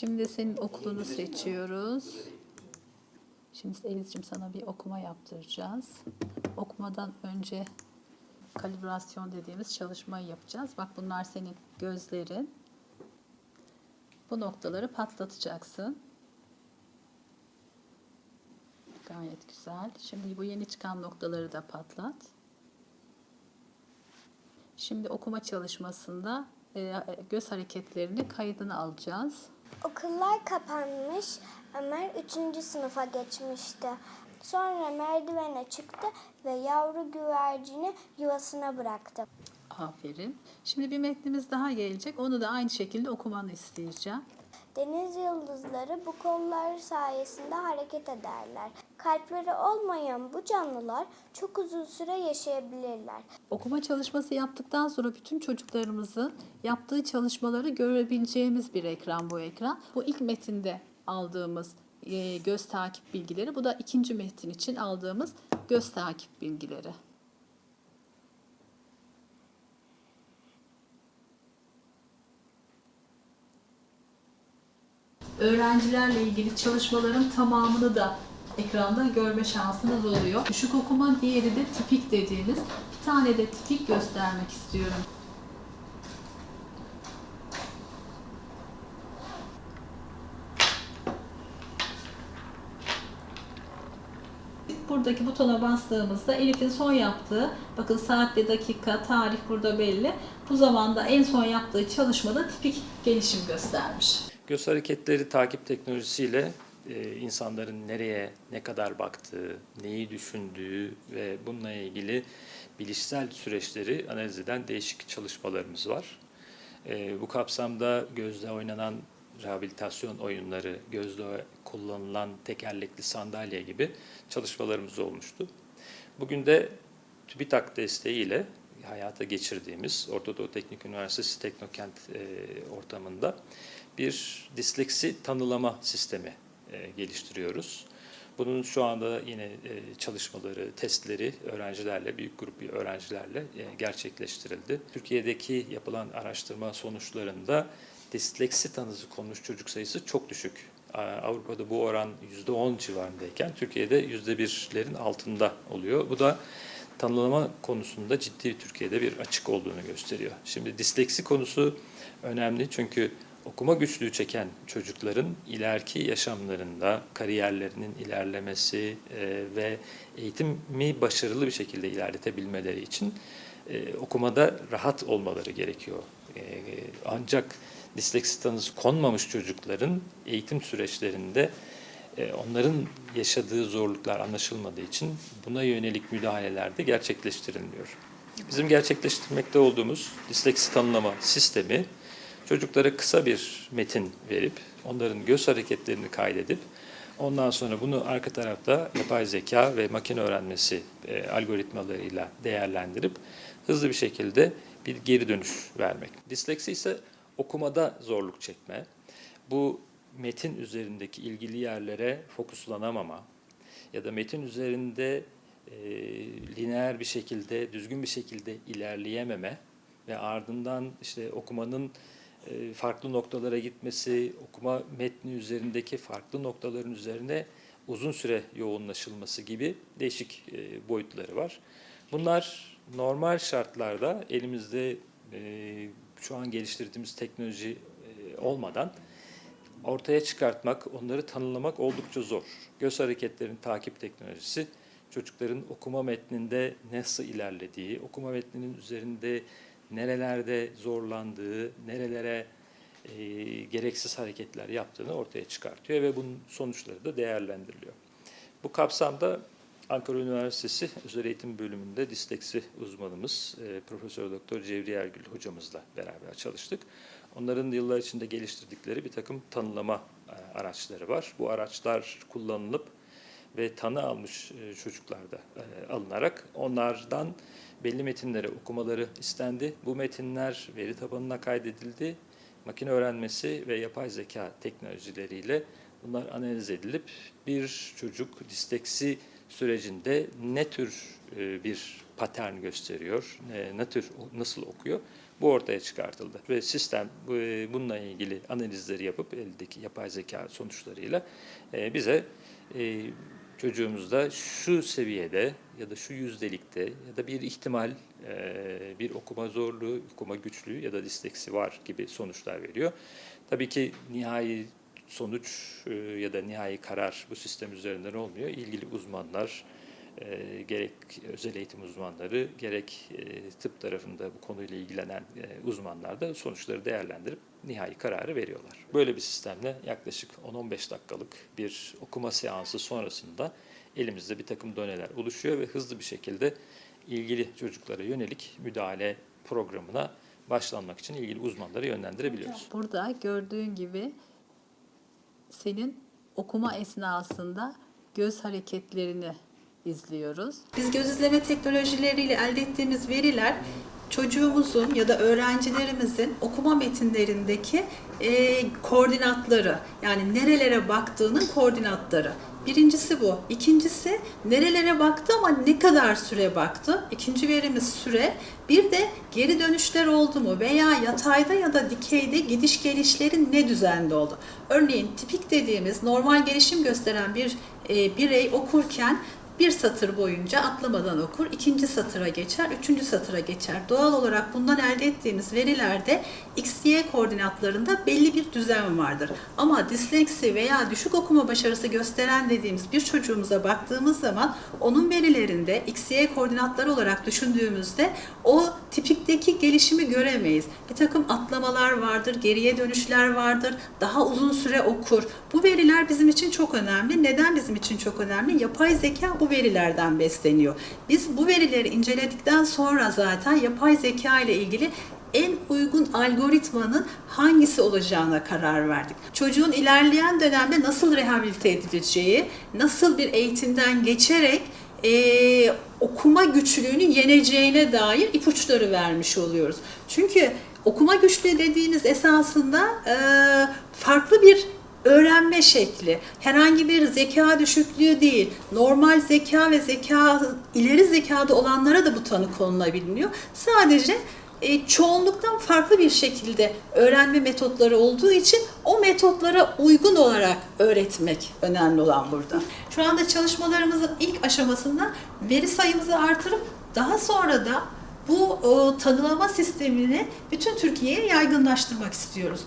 Şimdi senin okulunu seçiyoruz. Şimdi Elizciğim sana bir okuma yaptıracağız. Okumadan önce kalibrasyon dediğimiz çalışmayı yapacağız. Bak bunlar senin gözlerin. Bu noktaları patlatacaksın. Gayet güzel. Şimdi bu yeni çıkan noktaları da patlat. Şimdi okuma çalışmasında e, göz hareketlerini kaydını alacağız. Okullar kapanmış. Ömer 3. sınıfa geçmişti. Sonra merdivene çıktı ve yavru güvercini yuvasına bıraktı. Aferin. Şimdi bir metnimiz daha gelecek. Onu da aynı şekilde okumanı isteyeceğim. Deniz yıldızları bu kollar sayesinde hareket ederler. Kalpleri olmayan bu canlılar çok uzun süre yaşayabilirler. Okuma çalışması yaptıktan sonra bütün çocuklarımızın yaptığı çalışmaları görebileceğimiz bir ekran bu ekran. Bu ilk metinde aldığımız e, göz takip bilgileri. Bu da ikinci metin için aldığımız göz takip bilgileri. Öğrencilerle ilgili çalışmaların tamamını da ekranda görme şansınız oluyor. Düşük okuma, diğeri de tipik dediğimiz. Bir tane de tipik göstermek istiyorum. Buradaki butona bastığımızda Elif'in son yaptığı, bakın saat ve dakika, tarih burada belli. Bu zamanda en son yaptığı çalışmada tipik gelişim göstermiş. Göz hareketleri takip teknolojisiyle e, insanların nereye, ne kadar baktığı, neyi düşündüğü ve bununla ilgili bilişsel süreçleri analiz eden değişik çalışmalarımız var. E, bu kapsamda gözde oynanan rehabilitasyon oyunları, gözde kullanılan tekerlekli sandalye gibi çalışmalarımız olmuştu. Bugün de TÜBİTAK desteğiyle hayata geçirdiğimiz Orta Teknik Üniversitesi Teknokent e, ortamında bir disleksi tanılama sistemi e, geliştiriyoruz. Bunun şu anda yine e, çalışmaları, testleri öğrencilerle, büyük grup öğrencilerle e, gerçekleştirildi. Türkiye'deki yapılan araştırma sonuçlarında disleksi tanısı konmuş çocuk sayısı çok düşük. Avrupa'da bu oran %10 civarındayken Türkiye'de %1'lerin altında oluyor. Bu da tanımlama konusunda ciddi Türkiye'de bir açık olduğunu gösteriyor. Şimdi disleksi konusu önemli çünkü okuma güçlüğü çeken çocukların ileriki yaşamlarında kariyerlerinin ilerlemesi e, ve eğitimi başarılı bir şekilde ilerletebilmeleri için e, okumada rahat olmaları gerekiyor. E, ancak disleksi tanısı konmamış çocukların eğitim süreçlerinde e, onların yaşadığı zorluklar anlaşılmadığı için buna yönelik müdahaleler de gerçekleştirilmiyor. Bizim gerçekleştirmekte olduğumuz disleksi tanımlama sistemi çocuklara kısa bir metin verip onların göz hareketlerini kaydedip ondan sonra bunu arka tarafta yapay zeka ve makine öğrenmesi e, algoritmalarıyla değerlendirip hızlı bir şekilde bir geri dönüş vermek. Disleksi ise okumada zorluk çekme. Bu metin üzerindeki ilgili yerlere fokuslanamama ya da metin üzerinde e, lineer bir şekilde, düzgün bir şekilde ilerleyememe ve ardından işte okumanın farklı noktalara gitmesi, okuma metni üzerindeki farklı noktaların üzerine uzun süre yoğunlaşılması gibi değişik e, boyutları var. Bunlar normal şartlarda elimizde e, şu an geliştirdiğimiz teknoloji e, olmadan ortaya çıkartmak, onları tanımlamak oldukça zor. Göz hareketlerinin takip teknolojisi çocukların okuma metninde nasıl ilerlediği, okuma metninin üzerinde nerelerde zorlandığı, nerelere e, gereksiz hareketler yaptığını ortaya çıkartıyor ve bunun sonuçları da değerlendiriliyor. Bu kapsamda Ankara Üniversitesi Özel Eğitim Bölümünde disleksi uzmanımız e, Profesör Doktor Cevriye Ergül hocamızla beraber çalıştık. Onların yıllar içinde geliştirdikleri bir takım tanımlama e, araçları var. Bu araçlar kullanılıp ve tanı almış e, çocuklarda e, alınarak onlardan belli metinleri okumaları istendi. Bu metinler veri tabanına kaydedildi. Makine öğrenmesi ve yapay zeka teknolojileriyle bunlar analiz edilip bir çocuk disleksi sürecinde ne tür e, bir patern gösteriyor, ne, tür nasıl okuyor Bu ortaya çıkartıldı ve sistem bu- bununla ilgili analizleri yapıp eldeki yapay zeka sonuçlarıyla bize çocuğumuzda şu seviyede ya da şu yüzdelikte ya da bir ihtimal e, bir okuma zorluğu, okuma güçlüğü ya da disleksi var gibi sonuçlar veriyor. Tabii ki nihai sonuç e, ya da nihai karar bu sistem üzerinden olmuyor. İlgili uzmanlar, e, gerek özel eğitim uzmanları, gerek e, tıp tarafında bu konuyla ilgilenen e, uzmanlar da sonuçları değerlendirip nihai kararı veriyorlar. Böyle bir sistemle yaklaşık 10-15 dakikalık bir okuma seansı sonrasında elimizde bir takım doneler oluşuyor ve hızlı bir şekilde ilgili çocuklara yönelik müdahale programına başlanmak için ilgili uzmanları yönlendirebiliyoruz. Burada gördüğün gibi senin okuma esnasında göz hareketlerini izliyoruz. Biz göz izleme teknolojileriyle elde ettiğimiz veriler çocuğumuzun ya da öğrencilerimizin okuma metinlerindeki e, koordinatları yani nerelere baktığının koordinatları. Birincisi bu. İkincisi nerelere baktı ama ne kadar süre baktı. İkinci verimiz süre. Bir de geri dönüşler oldu mu veya yatayda ya da dikeyde gidiş gelişleri ne düzende oldu. Örneğin tipik dediğimiz normal gelişim gösteren bir e, birey okurken bir satır boyunca atlamadan okur, ikinci satıra geçer, üçüncü satıra geçer. Doğal olarak bundan elde ettiğimiz verilerde x, y koordinatlarında belli bir düzen vardır. Ama disleksi veya düşük okuma başarısı gösteren dediğimiz bir çocuğumuza baktığımız zaman onun verilerinde x, y koordinatları olarak düşündüğümüzde o tipikteki gelişimi göremeyiz. Bir takım atlamalar vardır, geriye dönüşler vardır, daha uzun süre okur. Bu veriler bizim için çok önemli. Neden bizim için çok önemli? Yapay zeka bu verilerden besleniyor. Biz bu verileri inceledikten sonra zaten yapay zeka ile ilgili en uygun algoritmanın hangisi olacağına karar verdik. Çocuğun ilerleyen dönemde nasıl rehabilite edileceği, nasıl bir eğitimden geçerek eee, okuma güçlüğünü yeneceğine dair ipuçları vermiş oluyoruz. Çünkü okuma güçlüğü dediğiniz esasında eee, farklı bir öğrenme şekli. Herhangi bir zeka düşüklüğü değil. Normal zeka ve zeka ileri zekada olanlara da bu tanı konulabiliyor. Sadece e, çoğunluktan farklı bir şekilde öğrenme metotları olduğu için o metotlara uygun olarak öğretmek önemli olan burada. Şu anda çalışmalarımızın ilk aşamasında veri sayımızı artırıp daha sonra da bu e, tanılama sistemini bütün Türkiye'ye yaygınlaştırmak istiyoruz.